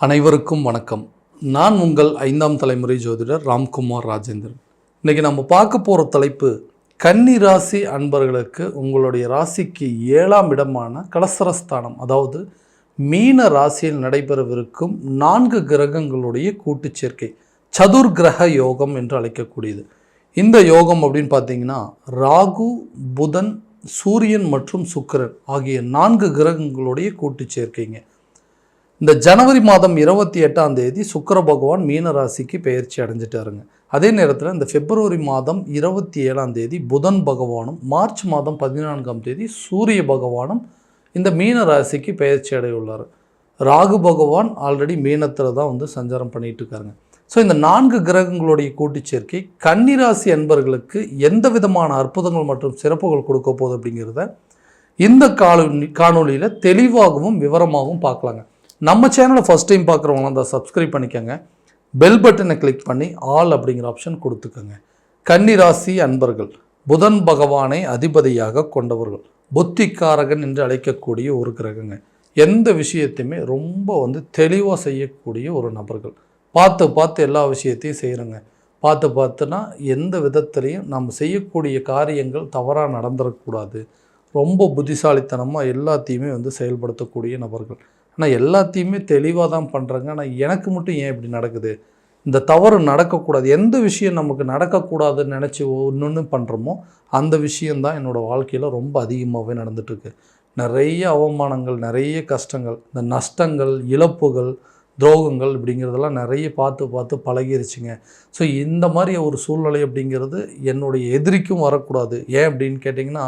அனைவருக்கும் வணக்கம். நான் உங்கள் ஐந்தாம் தலைமுறை ஜோதிடர் ராம்குமார் ராஜேந்திரன். இன்னைக்கு நம்ம பார்க்க போகிற தலைப்பு கன்னி ராசி அன்பர்களுக்கு உங்களுடைய ராசிக்கு ஏழாம் இடமான கலசரஸ்தானம் அதாவது மீன ராசியில் நடைபெறவிருக்கும் நான்கு கிரகங்களுடைய கூட்டுச் சேர்க்கை சதுர் கிரக யோகம் என்று அழைக்கக்கூடியது. இந்த யோகம் அப்படின்னு பார்த்தீங்கன்னா ராகு புதன் சூரியன் மற்றும் சுக்கரன் ஆகிய நான்கு கிரகங்களுடைய கூட்டுச் சேர்க்கைங்க. இந்த ஜனவரி மாதம் இருபத்தி எட்டாம் தேதி சுக்கிர பகவான் மீன ராசிக்கு பயிற்சி அடைஞ்சிட்டாருங்க. அதே நேரத்தில் இந்த பிப்ரவரி மாதம் இருபத்தி ஏழாம் தேதி புதன் பகவானும் மார்ச் மாதம் பதினான்காம் தேதி சூரிய பகவானும் இந்த மீன ராசிக்கு பயிற்சி அடைய உள்ளார் ராகு பகவான் ஆல்ரெடி மீனத்தில் தான் வந்து சஞ்சாரம் பண்ணிகிட்டு இருக்காருங்க ஸோ இந்த நான்கு கிரகங்களுடைய கூட்டுச் சேர்க்கை கன்னிராசி அன்பர்களுக்கு எந்த விதமான அற்புதங்கள் மற்றும் சிறப்புகள் கொடுக்க போகுது அப்படிங்கிறத இந்த காணொலி காணொலியில் தெளிவாகவும் விவரமாகவும் பார்க்கலாங்க. நம்ம சேனலை ஃபஸ்ட் டைம் பார்க்குறவங்களாம் அந்த சப்ஸ்கிரைப் பண்ணிக்கோங்க. பெல் பட்டனை கிளிக் பண்ணி ஆல் அப்படிங்கிற ஆப்ஷன் கொடுத்துக்கோங்க. கன்னிராசி அன்பர்கள் புதன் பகவானை அதிபதியாக கொண்டவர்கள் புத்திக்காரகன் என்று அழைக்கக்கூடிய ஒரு கிரகங்க. எந்த விஷயத்தையுமே ரொம்ப வந்து தெளிவாக செய்யக்கூடிய ஒரு நபர்கள். பார்த்து பார்த்து எல்லா விஷயத்தையும் செய்கிறோங்க பார்த்து பார்த்துனா எந்த விதத்துலையும் நம்ம செய்யக்கூடிய காரியங்கள் தவறாக நடந்துடக்கூடாது ரொம்ப புத்திசாலித்தனமாக எல்லாத்தையுமே வந்து செயல்படுத்தக்கூடிய நபர்கள். ஆனால் எல்லாத்தையுமே தெளிவாக தான் பண்ணுறாங்க ஆனால் எனக்கு மட்டும் ஏன் இப்படி நடக்குது? இந்த தவறு நடக்கக்கூடாது. எந்த விஷயம் நமக்கு நடக்கக்கூடாதுன்னு நினச்சி ஒன்று ஒன்று பண்ணுறோமோ அந்த விஷயந்தான் என்னோடய வாழ்க்கையில் ரொம்ப அதிகமாகவே நடந்துகிட்ருக்கு நிறைய அவமானங்கள் நிறைய கஷ்டங்கள் இந்த நஷ்டங்கள் இழப்புகள் துரோகங்கள் இப்படிங்கிறதெல்லாம் நிறைய பார்த்து பார்த்து பழகிருச்சுங்க. ஸோ இந்த மாதிரி ஒரு சூழ்நிலை அப்படிங்கிறது என்னுடைய எதிரிக்கும் வரக்கூடாது. ஏன் அப்படின்னு கேட்டிங்கன்னா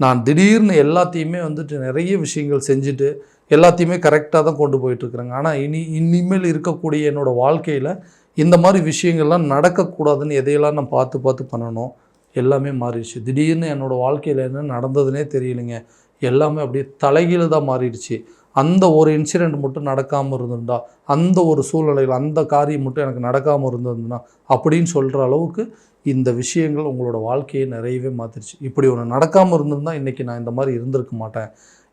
நான் திடீர்னு எல்லாத்தையுமே வந்துட்டு நிறைய விஷயங்கள் செஞ்சுட்டு எல்லாத்தையுமே கரெக்டாக தான் கொண்டு போயிட்டுருக்குறாங்க. ஆனால் இனி இனிமேல் இருக்கக்கூடிய என்னோடய வாழ்க்கையில் இந்த மாதிரி விஷயங்கள்லாம் நடக்கக்கூடாதுன்னு எதையெல்லாம் நான் பார்த்து பார்த்து பண்ணணும் எல்லாமே மாறிடுச்சு. திடீர்னு என்னோடய வாழ்க்கையில் என்ன நடந்ததுனே தெரியலைங்க. எல்லாமே அப்படியே தலைகீழ தான் மாறிடுச்சு. அந்த ஒரு இன்சிடெண்ட் மட்டும் நடக்காமல் இருந்திருந்தா அந்த ஒரு சூழ்நிலையில் அந்த காரியம் மட்டும் எனக்கு நடக்காமல் இருந்திருந்தா அப்படின்னு சொல்கிற அளவுக்கு இந்த விஷயங்கள் உங்களோட வாழ்க்கையை நிறையவே மாற்றிடுச்சு இப்படி ஒன்று நடக்காமல் இருந்திருந்தால் இன்றைக்கி நான் இந்த மாதிரி இருந்திருக்க மாட்டேன்.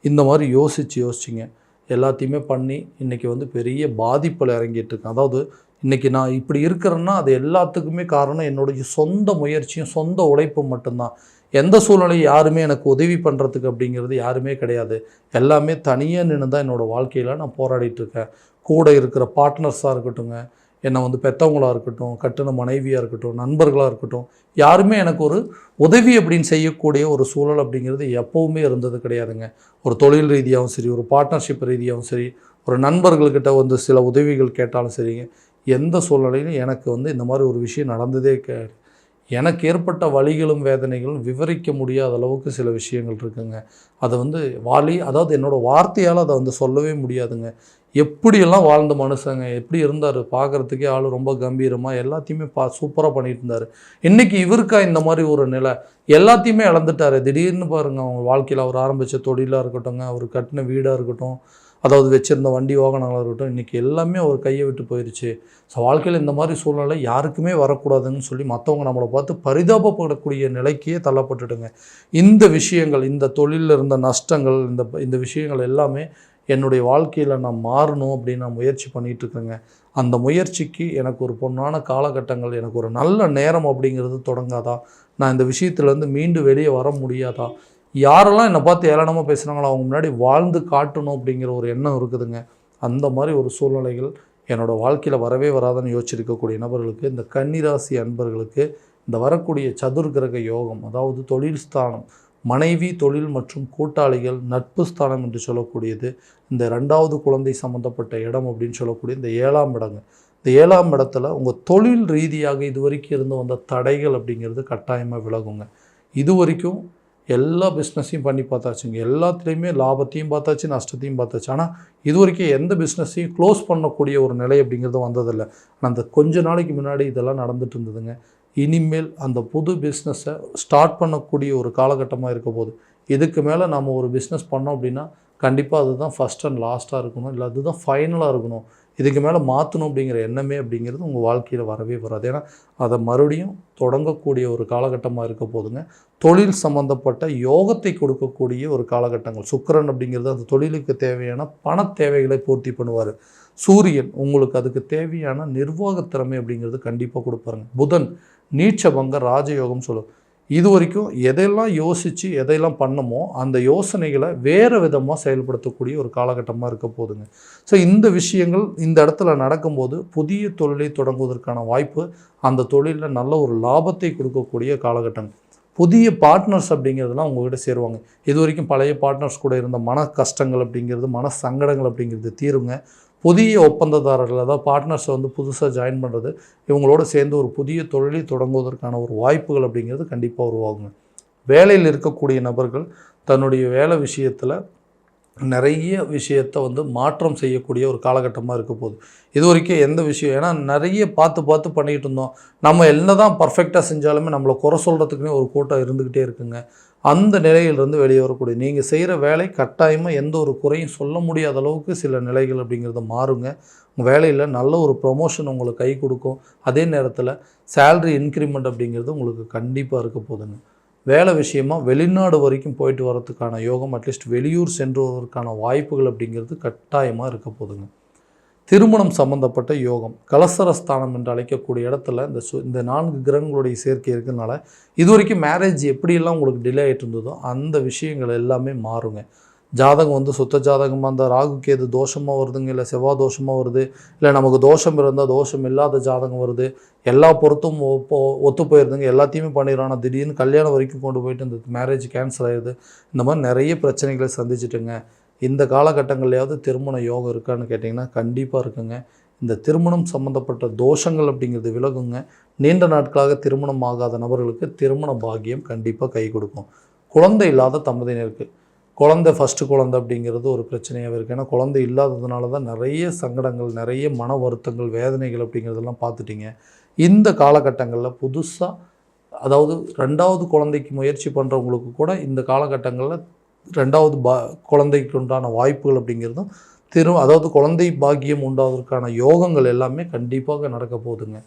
இந்த மாதிரி யோசித்து யோசிச்சிங்க. எல்லாத்தையுமே பண்ணி இன்றைக்கி வந்து பெரிய பாதிப்பில் இறங்கிட்டுருக்கேன். அதாவது இன்றைக்கி நான் இப்படி இருக்கிறேன்னா அது எல்லாத்துக்குமே காரணம் என்னுடைய சொந்த முயற்சியும் சொந்த உழைப்பும் மட்டும்தான். எந்த சூழ்நிலையும் யாருமே எனக்கு உதவி பண்ணுறதுக்கு அப்படிங்கிறது யாருமே கிடையாது. எல்லாமே தனியாக நின்று தான் என்னோடய வாழ்க்கையில் நான் போராடிட்டுருக்கேன். கூட இருக்கிற பார்ட்னர்ஸாக இருக்கட்டுங்க என்னை வந்து பெற்றவங்களாக இருக்கட்டும் கட்டின மனைவியாக இருக்கட்டும் நண்பர்களாக இருக்கட்டும் யாருமே எனக்கு ஒரு உதவி அப்படின்னு செய்யக்கூடிய ஒரு சூழல் அப்படிங்கிறது எப்போவுமே இருந்தது கிடையாதுங்க. ஒரு தொழில் ரீதியாகவும் சரி ஒரு பார்ட்னர்ஷிப் ரீதியாகவும் சரி ஒரு நண்பர்கள்கிட்ட வந்து சில உதவிகள் கேட்டாலும் சரிங்க. எந்த சூழ்நிலையிலும் எனக்கு வந்து இந்த மாதிரி ஒரு விஷயம் நடந்ததே கிடையாது எனக்கு ஏற்பட்ட வழிகளும் வேதனைகளும் விவரிக்க முடியாத அளவுக்கு சில விஷயங்கள் இருக்குங்க. அதை வந்து வாலி அதாவது என்னோடய வார்த்தையால் அதை வந்து சொல்லவே முடியாதுங்க. எப்படியெல்லாம் வாழ்ந்த மனுஷங்க எப்படி இருந்தார் பார்க்குறதுக்கே ஆள் ரொம்ப கம்பீரமாக எல்லாத்தையுமே பா சூப்பராக பண்ணிட்டு இருந்தார் இன்றைக்கி இவருக்கா இந்த மாதிரி ஒரு நிலை. எல்லாத்தையுமே இழந்துட்டார். திடீர்னு பாருங்கள் அவங்க வாழ்க்கையில் அவர் ஆரம்பித்த தொழிலாக இருக்கட்டும்ங்க அவர் கட்டின வீடாக இருக்கட்டும் அதாவது வச்சுருந்த வண்டி வாகனங்களாக இருக்கட்டும் இன்றைக்கி எல்லாமே அவர் கையை விட்டு போயிடுச்சு ஸோ வாழ்க்கையில் இந்த மாதிரி சூழ்நிலை யாருக்குமே வரக்கூடாதுன்னு சொல்லி மற்றவங்க நம்மளை பார்த்து பரிதாபப்படக்கூடிய நிலைக்கே தள்ளப்பட்டுடுங்க. இந்த விஷயங்கள் இந்த தொழிலில் இருந்த நஷ்டங்கள் இந்த இந்த விஷயங்கள் எல்லாமே என்னுடைய வாழ்க்கையில் நான் மாறணும் அப்படின்னு நான் முயற்சி பண்ணிகிட்ருக்கேங்க அந்த முயற்சிக்கு எனக்கு ஒரு பொண்ணான காலகட்டங்கள் எனக்கு ஒரு நல்ல நேரம் அப்படிங்கிறது தொடங்காதா? நான் இந்த விஷயத்துலேருந்து மீண்டு வெளியே வர முடியாதா? யாரெல்லாம் என்னை பார்த்து ஏளனமாக பேசுகிறாங்களோ அவங்க முன்னாடி வாழ்ந்து காட்டணும் அப்படிங்கிற ஒரு எண்ணம் இருக்குதுங்க. அந்த மாதிரி ஒரு சூழ்நிலைகள் என்னோடய வாழ்க்கையில் வரவே வராதுன்னு யோசிச்சிருக்கக்கூடிய நபர்களுக்கு இந்த கன்னிராசி அன்பர்களுக்கு இந்த வரக்கூடிய சதுர்கிரக யோகம் அதாவது தொழில் ஸ்தானம் மனைவி தொழில் மற்றும் கூட்டாளிகள் நட்பு ஸ்தானம் என்று சொல்லக்கூடியது இந்த ரெண்டாவது குழந்தை சம்மந்தப்பட்ட இடம் அப்படின்னு சொல்லக்கூடிய இந்த ஏழாம் இடங்க. இந்த ஏழாம் இடத்துல உங்கள் தொழில் ரீதியாக இது வரைக்கும் இருந்து வந்த தடைகள் அப்படிங்கிறது கட்டாயமாக விலகுங்க. இது வரைக்கும் எல்லா பிஸ்னஸையும் பண்ணி பார்த்தாச்சுங்க. எல்லாத்துலேயுமே லாபத்தையும் பார்த்தாச்சு நஷ்டத்தையும் பார்த்தாச்சு. ஆனால் இது வரைக்கும் எந்த பிஸ்னஸையும் க்ளோஸ் பண்ணக்கூடிய ஒரு நிலை அப்படிங்கிறது வந்ததில்லை. ஆனால் அந்த கொஞ்ச நாளைக்கு முன்னாடி இதெல்லாம் நடந்துட்டு இருந்ததுங்க. இனிமேல் அந்த புது பிஸ்னஸை ஸ்டார்ட் பண்ணக்கூடிய ஒரு காலகட்டமாக இருக்க போது இதுக்கு மேலே நம்ம ஒரு பிஸ்னஸ் பண்ணோம் அப்படின்னா கண்டிப்பாக அதுதான் ஃபஸ்ட் அண்ட் லாஸ்ட்டாக இருக்கணும். இல்லை அதுதான் ஃபைனலாக இருக்கணும். இதுக்கு மேலே மாற்றணும் அப்படிங்கிற எண்ணமே அப்படிங்கிறது உங்கள் வாழ்க்கையில் வரவே வராது. ஏன்னா அதை மறுபடியும் தொடங்கக்கூடிய ஒரு காலகட்டமாக இருக்க போதுங்க. தொழில் சம்பந்தப்பட்ட யோகத்தை கொடுக்கக்கூடிய ஒரு காலகட்டங்கள். சுக்கிரன் அப்படிங்கிறது அந்த தொழிலுக்கு தேவையான பண தேவைகளை பூர்த்தி பண்ணுவார். சூரியன் உங்களுக்கு அதுக்கு தேவையான நிர்வாகத் திறமை அப்படிங்கிறது கண்டிப்பாக கொடுப்பாருங்க. புதன் நீச்சபங்க ராஜயோகம் சொல்லுவோம் இது வரைக்கும் எதையெல்லாம் யோசித்து எதையெல்லாம் பண்ணமோ அந்த யோசனைகளை வேறு விதமாக செயல்படுத்தக்கூடிய ஒரு காலகட்டமாக இருக்க போதுங்க ஸோ இந்த விஷயங்கள் இந்த இடத்துல நடக்கும்போது புதிய தொழிலை தொடங்குவதற்கான வாய்ப்பு அந்த தொழிலில் நல்ல ஒரு லாபத்தை கொடுக்கக்கூடிய காலகட்டங்கள் புதிய பார்ட்னர்ஸ் அப்படிங்கிறதுலாம் உங்கள்கிட்ட சேருவாங்க. இது வரைக்கும் பழைய பார்ட்னர்ஸ் கூட இருந்த மன கஷ்டங்கள் அப்படிங்கிறது மன சங்கடங்கள் அப்படிங்கிறது தீருங்க. புதிய ஒப்பந்ததாரர்கள் அதாவது பார்ட்னர்ஸை வந்து புதுசாக ஜாயின் பண்ணுறது இவங்களோட சேர்ந்து ஒரு புதிய தொழிலை தொடங்குவதற்கான ஒரு வாய்ப்புகள் அப்படிங்கிறது கண்டிப்பாக உருவாகுங்க. வேலையில் இருக்கக்கூடிய நபர்கள் தன்னுடைய வேலை விஷயத்தில் நிறைய விஷயத்தை வந்து மாற்றம் செய்யக்கூடிய ஒரு காலகட்டமாக இருக்க போகுது. இது வரைக்கும் எந்த விஷயம் ஏன்னா நிறைய பார்த்து பார்த்து பண்ணிகிட்டு இருந்தோம். நம்ம என்ன தான் பர்ஃபெக்டாக செஞ்சாலுமே நம்மளை குறை சொல்கிறதுக்குனே ஒரு கூட்டம் இருந்துக்கிட்டே இருக்குங்க. அந்த நிலையிலிருந்து வெளியே வரக்கூடிய நீங்கள் செய்கிற வேலை கட்டாயமாக எந்த ஒரு குறையும் சொல்ல முடியாத அளவுக்கு சில நிலைகள் அப்படிங்கிறத மாறுங்க. உங்கள் வேலையில் நல்ல ஒரு ப்ரொமோஷன் உங்களுக்கு கை கொடுக்கும். அதே நேரத்தில் சேல்ரி இன்க்ரிமெண்ட் அப்படிங்கிறது உங்களுக்கு கண்டிப்பாக இருக்க போதுங்க வேலை விஷயமா வெளிநாடு வரைக்கும் போயிட்டு வரதுக்கான யோகம் அட்லீஸ்ட் வெளியூர் சென்று வருவதற்கான வாய்ப்புகள் அப்படிங்கிறது கட்டாயமாக இருக்க போதுங்க திருமணம் சம்பந்தப்பட்ட யோகம் கலசரஸ்தானம் என்று அழைக்கக்கூடிய இடத்துல இந்த சு இந்த நான்கு கிரகங்களுடைய சேர்க்கை இருக்கிறதுனால இது வரைக்கும் மேரேஜ் எப்படியெல்லாம் உங்களுக்கு டிலே ஆகிட்டு இருந்ததோ அந்த விஷயங்கள் எல்லாமே மாறுங்க. ஜாதகம் வந்து சுத்த ஜாதகமாக இருந்தால் ராகு கேது தோஷமாக வருதுங்க இல்லை செவ்வாய் தோஷமாக வருது இல்லை நமக்கு தோஷம் இருந்தால் தோஷம் இல்லாத ஜாதகம் வருது எல்லா பொருத்தும் ஒப்போ ஒத்து போயிருதுங்க எல்லாத்தையுமே பண்ணிடுறோம் ஆனால் திடீர்னு கல்யாணம் வரைக்கும் கொண்டு போயிட்டு இந்த மேரேஜ் கேன்சல் ஆயிடுது இந்த மாதிரி நிறைய பிரச்சனைகளை சந்திச்சிட்டுங்க. இந்த காலகட்டங்கள்லையாவது திருமண யோகம் இருக்கான்னு கேட்டிங்கன்னா கண்டிப்பாக இருக்குங்க. இந்த திருமணம் சம்மந்தப்பட்ட தோஷங்கள் அப்படிங்கிறது விலகுங்க. நீண்ட நாட்களாக திருமணம் ஆகாத நபர்களுக்கு திருமண பாக்கியம் கண்டிப்பாக கை கொடுக்கும். குழந்தை இல்லாத தம்பதியினருக்கு. குழந்தை ஃபஸ்ட்டு குழந்தை அப்படிங்கிறது ஒரு பிரச்சனையாகவே இருக்குது ஏன்னா குழந்தை இல்லாததுனால தான் நிறைய சங்கடங்கள் நிறைய மன வருத்தங்கள் வேதனைகள் அப்படிங்கிறதெல்லாம் பார்த்துட்டிங்க. இந்த காலகட்டங்களில் புதுசாக அதாவது ரெண்டாவது குழந்தைக்கு முயற்சி பண்ணுறவங்களுக்கு கூட இந்த காலகட்டங்களில் ரெண்டாவது பா குழந்தைக்கு உண்டான வாய்ப்புகள் அப்படிங்கிறதும் திரு அதாவது குழந்தை பாக்கியம் உண்டாவதற்கான யோகங்கள் எல்லாமே கண்டிப்பாக நடக்க போகுதுங்க.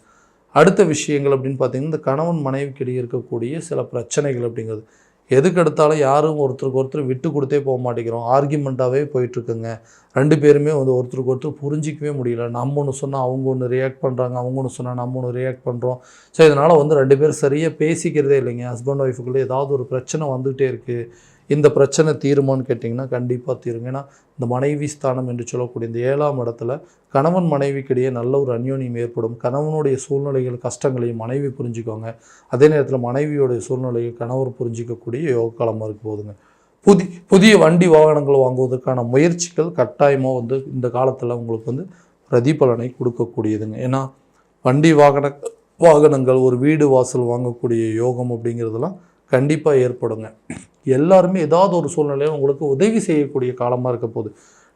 அடுத்த விஷயங்கள் அப்படின்னு பார்த்தீங்கன்னா இந்த கணவன் மனைவிக்கிடையே இருக்கக்கூடிய சில பிரச்சனைகள் அப்படிங்கிறது. எதுக்கு எடுத்தாலும் யாரும் ஒருத்தருக்கு ஒருத்தர் விட்டு கொடுத்தே போக மாட்டேங்கிறோம். ஆர்கியூமெண்ட்டாகவே போயிட்டுருக்குங்க. ரெண்டு பேருமே வந்து ஒருத்தருக்கு ஒருத்தர் புரிஞ்சிக்கவே முடியல. நம்ம ஒன்று சொன்னால் அவங்க ஒன்று ரியாக்ட் பண்ணுறாங்க அவங்க ஒன்று சொன்னால் நம்ம ஒன்று ரியாக்ட் பண்ணுறோம் ஸோ இதனால் வந்து ரெண்டு பேரும் சரியாக பேசிக்கிறதே இல்லைங்க. ஹஸ்பண்ட் ஒய்ஃபுக்குள்ளே ஏதாவது ஒரு பிரச்சனை வந்துகிட்டே இருக்குது இந்த பிரச்சனை தீருமான்னு கேட்டிங்கன்னா கண்டிப்பாக தீருங்க ஏன்னா இந்த மனைவி ஸ்தானம் என்று சொல்லக்கூடிய இந்த ஏழாம் இடத்துல கணவன் மனைவிக்கிடையே நல்ல ஒரு அந்யோன்யம் ஏற்படும். கணவனுடைய சூழ்நிலைகள் கஷ்டங்களையும் மனைவி புரிஞ்சுக்கோங்க அதே நேரத்தில் மனைவியோடைய சூழ்நிலையை கணவர் புரிஞ்சிக்கக்கூடிய யோக காலமாக இருக்க போதுங்க புதி புதிய வண்டி வாகனங்கள் வாங்குவதற்கான முயற்சிகள் கட்டாயமாக வந்து இந்த காலத்தில் உங்களுக்கு வந்து பிரதிபலனை கொடுக்கக்கூடியதுங்க. ஏன்னா வண்டி வாகன வாகனங்கள் ஒரு வீடு வாசல் வாங்கக்கூடிய யோகம் அப்படிங்கிறதெல்லாம் கண்டிப்பாக ஏற்படுங்க. எல்லாருமே ஏதாவது ஒரு சூழ்நிலையில் உங்களுக்கு உதவி செய்யக்கூடிய காலமாக இருக்க போகுது.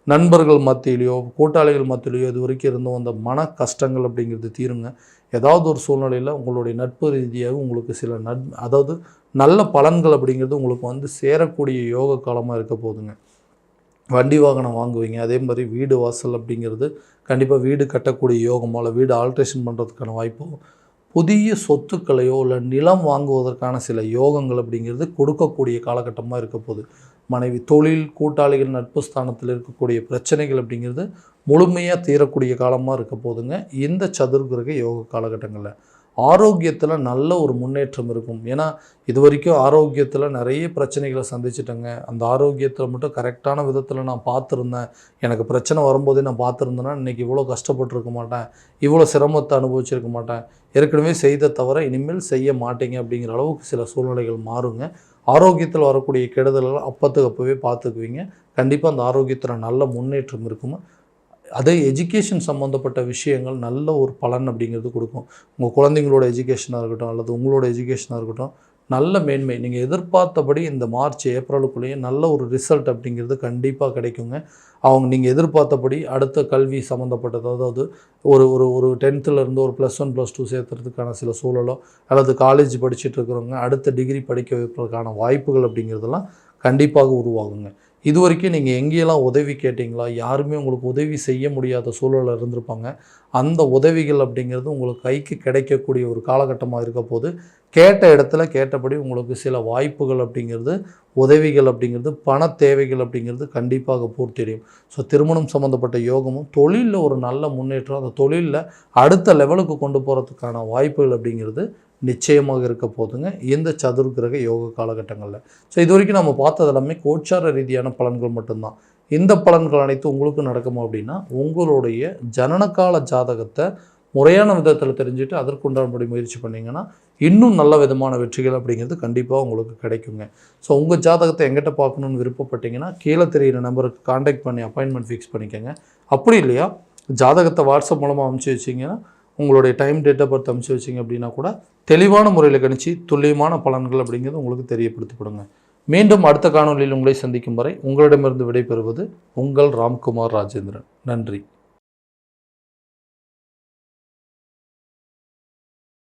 நண்பர்கள் மத்தியிலையோ கூட்டாளிகள் மத்தியிலையோ இது வரைக்கும் இருந்தோம் அந்த மன கஷ்டங்கள் அப்படிங்கிறது தீருங்க. ஏதாவது ஒரு சூழ்நிலையில் உங்களுடைய நட்பு ரீதியாக உங்களுக்கு சில நட் அதாவது நல்ல பலன்கள் அப்படிங்கிறது உங்களுக்கு வந்து சேரக்கூடிய யோக காலமாக இருக்க போகுதுங்க. வண்டி வாகனம் வாங்குவீங்க அதே மாதிரி வீடு வாசல் அப்படிங்கிறது கண்டிப்பாக வீடு கட்டக்கூடிய யோகமோ இல்லை வீடு ஆல்ட்ரேஷன் பண்ணுறதுக்கான வாய்ப்போ புதிய சொத்துக்களையோ இல்லை நிலம் வாங்குவதற்கான சில யோகங்கள் அப்படிங்கிறது கொடுக்கக்கூடிய காலகட்டமாக இருக்க போகுது. மனைவி தொழில் கூட்டாளிகள் நட்பு ஸ்தானத்தில் இருக்கக்கூடிய பிரச்சனைகள் அப்படிங்கிறது முழுமையாக தீரக்கூடிய காலமாக இருக்க போதுங்க இந்த சதுர்கிரக யோக காலகட்டங்களில். ஆரோக்கியத்தில் நல்ல ஒரு முன்னேற்றம் இருக்கும். ஏன்னா இது வரைக்கும் ஆரோக்கியத்தில் நிறைய பிரச்சனைகளை சந்திச்சிட்டேங்க. அந்த ஆரோக்கியத்தில் மட்டும் கரெக்டான விதத்தில் நான் பார்த்துருந்தேன். எனக்கு பிரச்சனை வரும்போதே நான் பார்த்துருந்தேன்னா இன்றைக்கி இவ்வளோ கஷ்டப்பட்டுருக்க மாட்டேன். இவ்வளோ சிரமத்தை அனுபவிச்சிருக்க மாட்டேன். ஏற்கனவே செய்த தவிர இனிமேல் செய்ய மாட்டேங்க அப்படிங்கிற அளவுக்கு சில சூழ்நிலைகள் மாறுங்க. ஆரோக்கியத்தில் வரக்கூடிய கெடுதல்கள் அப்பத்துக்கு அப்போவே பார்த்துக்குவீங்க. கண்டிப்பாக அந்த ஆரோக்கியத்தில் நல்ல முன்னேற்றம் இருக்கும் அதே எஜுகேஷன் சம்மந்தப்பட்ட விஷயங்கள் நல்ல ஒரு பலன் அப்படிங்கிறது கொடுக்கும். உங்கள் குழந்தைங்களோட எஜுகேஷனாக இருக்கட்டும் அல்லது உங்களோட எஜுகேஷனாக இருக்கட்டும் நல்ல மேன்மை. நீங்கள் எதிர்பார்த்தபடி இந்த மார்ச் ஏப்ரலுக்குள்ளேயே நல்ல ஒரு ரிசல்ட் அப்படிங்கிறது கண்டிப்பாக கிடைக்குங்க. அவங்க நீங்கள் எதிர்பார்த்தபடி அடுத்த கல்வி சம்மந்தப்பட்டது அதாவது ஒரு ஒரு ஒரு டென்த்துலேருந்து ஒரு ப்ளஸ் ஒன் ப்ளஸ் டூ சேர்த்துறதுக்கான சில சூழலோ அல்லது காலேஜ் படிச்சுட்டு இருக்கிறவங்க அடுத்த டிகிரி படிக்க வைப்பதற்கான வாய்ப்புகள் அப்படிங்கிறதெல்லாம் கண்டிப்பாக உருவாகுங்க. இது வரைக்கும் நீங்கள் எங்கேயெல்லாம் உதவி கேட்டிங்களா? யாருமே உங்களுக்கு உதவி செய்ய முடியாத சூழலில் இருந்திருப்பாங்க. அந்த உதவிகள் அப்படிங்கிறது உங்களுக்கு கைக்கு கிடைக்கக்கூடிய ஒரு காலகட்டமாக இருக்க போது கேட்ட இடத்துல கேட்டபடி உங்களுக்கு சில வாய்ப்புகள் அப்படிங்கிறது உதவிகள் அப்படிங்கிறது பண தேவைகள் அப்படிங்கிறது கண்டிப்பாக பூர்த்தியடையும். ஸோ திருமணம் சம்மந்தப்பட்ட யோகமும் தொழிலில் ஒரு நல்ல முன்னேற்றம் அந்த தொழிலில் அடுத்த லெவலுக்கு கொண்டு போகிறதுக்கான வாய்ப்புகள் அப்படிங்கிறது நிச்சயமாக இருக்க போதுங்க. இந்த சதுர்கிரக யோக காலகட்டங்களில். ஸோ இது வரைக்கும் நம்ம பார்த்தது எல்லாமே கோச்சார ரீதியான பலன்கள் மட்டும்தான். இந்த பலன்கள் அனைத்தும் உங்களுக்கு நடக்குமா அப்படின்னா உங்களுடைய ஜனனகால ஜாதகத்தை முறையான விதத்தில் தெரிஞ்சுட்டு அதற்குண்டானபடி முயற்சி பண்ணிங்கன்னா இன்னும் நல்ல விதமான வெற்றிகள் அப்படிங்கிறது கண்டிப்பாக உங்களுக்கு கிடைக்குங்க. ஸோ உங்கள் ஜாதகத்தை எங்கிட்ட பார்க்கணுன்னு விருப்பப்பட்டீங்கன்னா கீழே தெரியிற நம்பருக்கு காண்டாக்ட் பண்ணி அப்பாயின்மெண்ட் ஃபிக்ஸ் பண்ணிக்கோங்க. அப்படி இல்லையா ஜாதகத்தை வாட்ஸ்அப் மூலமாக அனுப்பிச்சி வச்சிங்கன்னா உங்களுடைய டைம் டேட் ஆஃப் பர்த் அனுப்பிச்சி வச்சிங்க அப்படின்னா கூட தெளிவான முறையில் கணிச்சு துல்லியமான பலன்கள் அப்படிங்கிறது உங்களுக்கு தெரியப்படுத்தப்படுங்க மீண்டும் அடுத்த காணொளியில் உங்களை சந்திக்கும் வரை உங்களிடமிருந்து விடைபெறுவது உங்கள் ராம்குமார் ராஜேந்திரன். நன்றி.